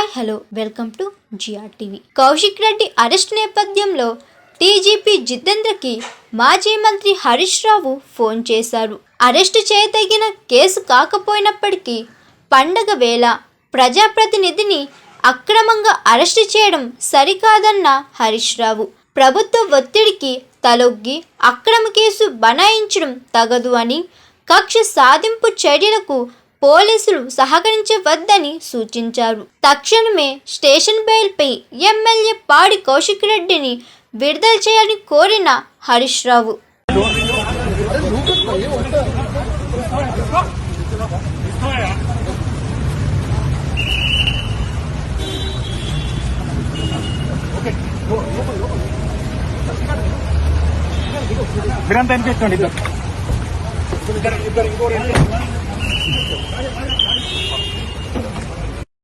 Hi hello welcome to GR TV. Kaushik Reddy arrest నేపథ్యంలో DGP జితేంద్రకి మాజీ మంత్రి హరీష్ రావు ఫోన్ చేశారు. అరెస్టు చేయదగిన కేసు కాకపోయినప్పటికీ పండగ వేళ ప్రజాప్రతినిధిని అక్రమంగా అరెస్టు చేయడం సరికాదన్న హరీష్ రావు. ప్రభుత్వ ఒత్తిడికి తలొగ్గి అక్రమ కేసు బనాయించడం తగదు అని కక్ష సాధింపు చర్యలకు పోలీసులు సహకరించవద్దని సూచించారు. తక్షణమే స్టేషన్ బెయిల్పై ఎమ్మెల్యే పాడి కౌశిక్ రెడ్డిని విడుదల చేయాలని కోరిన హరీష్ రావు. మీరంతా అనిపించండి ఇద్దరు.